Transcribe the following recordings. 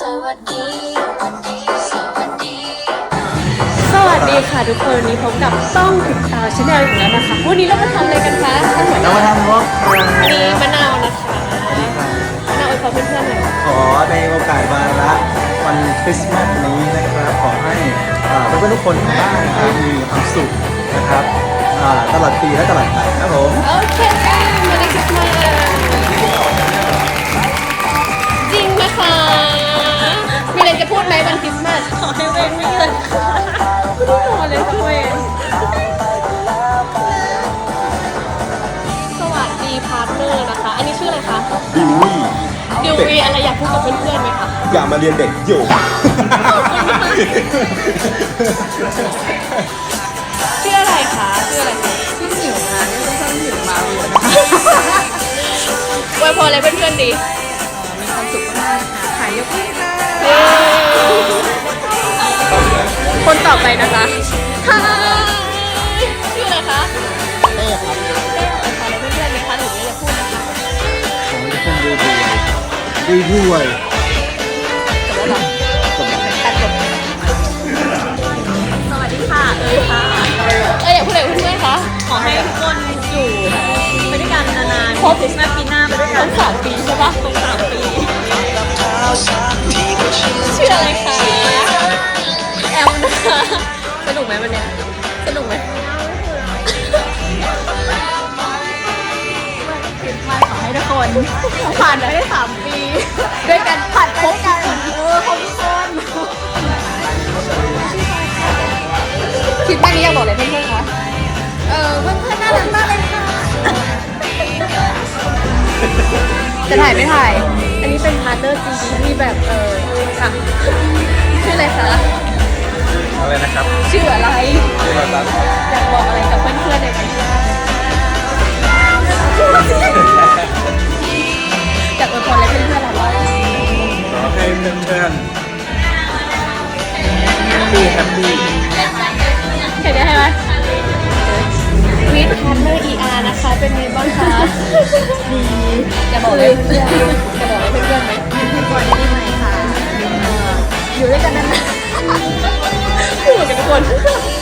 สวัสดีสวัสดีสวัสดีสวัสดีค่ะทุกคนวันนี้พบกับต้องติดตามชาแนลอีกแล้วนะคะ วันนี้เรามาทำอะไรกันคะท่านหัวหเราน้ามาทำวอล์กอันนี้มะนาวนะคะมะนาวอวยพรเพื่อนๆหน่อยขอในโอกาสวาระวันคริสต์มาสนี้นะครับ ขอให้อ่าเพื่อนๆทุกคนทางบ้านนะครับมีความสุขนะครับอ่าตลอดปีและตลอดไปครับผม โอเคค่ะมาในคริสต์มา ดไหมวันคริสต์มาสขอให้เวงไม่เงินค่ะไม่ได้นอนเลยค่ะเวงสวัสดีพาร์ทเนอร์นะคะ อันนี้ชื่ออะไรคะดิววี่ดิววีอะไรอยากพูดกับเพื่อนๆไหมคะ อยากมาเรียนเด็กอยู่ ชื่ออะไรคะชื่ออะไรคะชื่อหมิวนะนี่ก็ชื่อหมิวมาวินไวยพรอะไรเพื่อนๆดี มีความสุขมากๆค่ะขายยกเลิกนะ คนต่อไปนะคะฮายชื่ออะไรคะเต้ครับเต้ไวยพรอะไรเพื่อนๆไหมคะหรือไม่อยากพูดนะคะขอให้ทุกคนรวยรวยรวยรวยจบแล้วเหรอสมบัติตัดจบสวัสดีค่ะเอ้ยค่ะเอ้ยอยากพูดอะไรกับเพื่อนๆคะขอให้ทุกคนอยู่ไปด้วยกันนานๆครบคริสต์มาสปีหน้าไปด้วยกัทั้นงสามปีใช่ปะ ไหมวันเนี้ยสนุกไหมคริสต์มาสขอให้ทุกคนผ่านไปได้สามปีด้วยกันผัดครบกันเออครบทุกคนคิดว่านี้อยากบอกอะไรเพื่อนๆคะเออเพื่อนๆน่ารักมากเลยค่ะจะถ่ายไม่ถ่าย อันนี้เป็นพาร์ทเนอร์จริงๆที่แบบเออค่ะชื่ออะไรคะ อะไรนะครับชื่ออะไรชื่ออะไรครับอยากบอกอะไรกับเพื่อนๆหน่อยไหมคะอยากอวยพรอะไรเพื่อนๆเราบ้างขอให้เพื่อนๆแฮปปี้แฮปปี้เห็นได้ไหมวิทพาร์ทเนอร์ ER นะคะเป็นไงบ้างคะดีจะบอกอะไรเพื่อนๆจะบอกอะไรเพื่อนๆไหมให้ก่อนปีใหม่ค่ะเอ่ออยู่ด้วยกันนาน พูด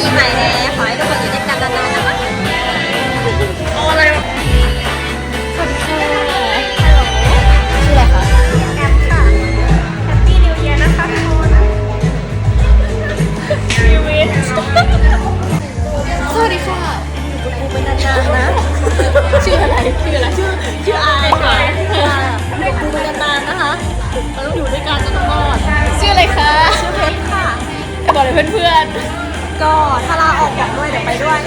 ปีใหม่แล้วขอให้ทุกคนอยู่ด้วยกันนานๆนะคะโอ้อะไรสวัสดีค่ะชื่ออะไรคะแอมค่ะแฮปปี้นิวเยียนะคะทุกคนชีวิตสวัสดีค่ะอยู่กับกูไปนานๆนะ ชื่ออะไร ชื่ออะไร ชื่อชื่ออายค่ะอยู่กับกูไปนานๆนะคะเราต้องอยู่ด้วยกันจนตลอด ชื่ออะไรคะ ชื่อเพชรค่ะบอกเลยเพื่อนๆ ก็ถ้าลาออกบอกด้วยเดี๋ยวไปด้วย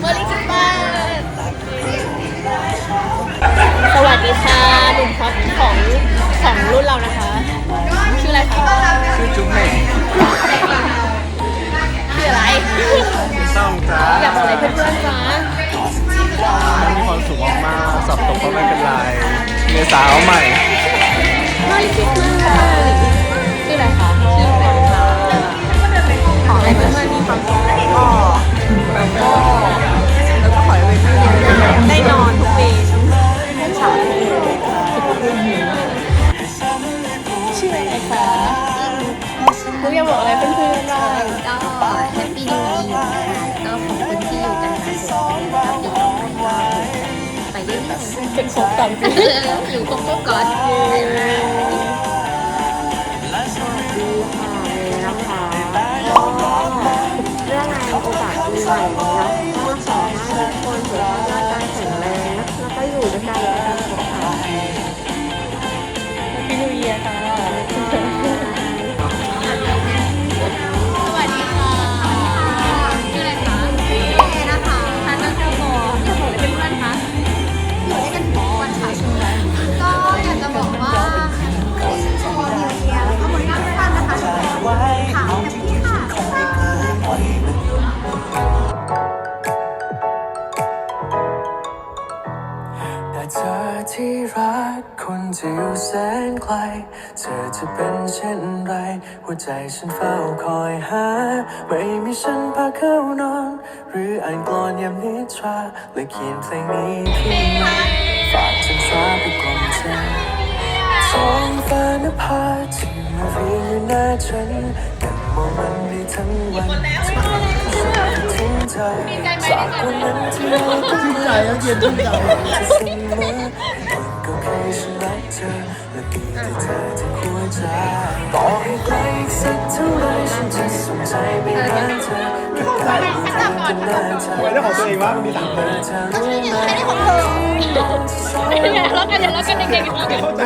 เมอริคิสมาสวัสดีค่ะหนุ่มท็อปของของรุ่นเรานะคะ ชื่ออะไรคะชื่อจุ๊บเม่งชื่ออะไรต้องจ้าอยากบอกอะไรเพื่อนๆคะมีความสุขมากๆสอบตกก็ไม่เป็นไรเมียสาวใหม่ เพื่อนๆบ้างก็แฮปปี้นิวเยียร์นะคะก็ขอบคุณที่อยู่กันมาถึงป็นเก้าปีต่อไปก็ไปเรื่อยเป็นครบสามปีอยู่ครบๆก่อนสวัสดีค่ะเลยนะคะก็เรื่องงานโอกาสปีใหม่ นไกลเธอจะเป็นเช่นไร หัวใจฉันเฝ้าคอยหา ไม่มีฉันพาเข้านอน หรืออ่านกลอนยามนิทราและเขียนเพลงนี้ขึ้นมาฝากฉันฟ้าไปกล่อมเธอท้องฟ้านภาที่มาเรียงอยู่หน้าฉันกันมองมันได้ทั้งวันที่ฉันทิ้งเธอจากวันนั้นที่เราต้องชื่นใจแล้วเย็นชื่นใจเสมอก็เคยฉันรักเธอและมีแต่เธอทั้งหัวใจต่อให้ไกลอีกสักเท่าไรฉันจะส่งใจไปหาเธอเก็บไว้ในใจจนหน้าเธอไว้ได้ของตัวเองวะมันมีสามคนเธอรู้ไหมที่โดนที่สองเนี่ยแล้วกันแล้วกันเด็กๆแล้วกันเข้าใจ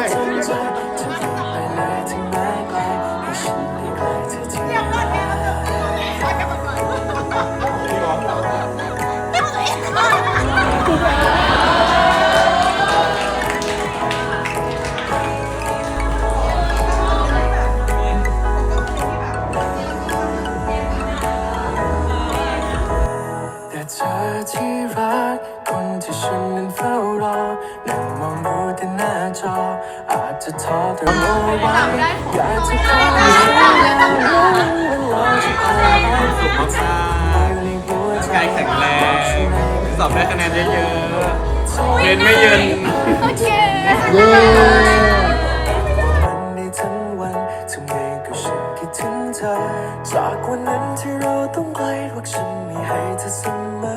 อบได้คะแนนเยอะๆเย็นไม่เย็น โอเคเย้มันในทั้งวันทำไงก็ฉันคิดถึงเธอ จากวันนั้นที่เราต้องไกลว่าฉันมีให้เธอเสมอ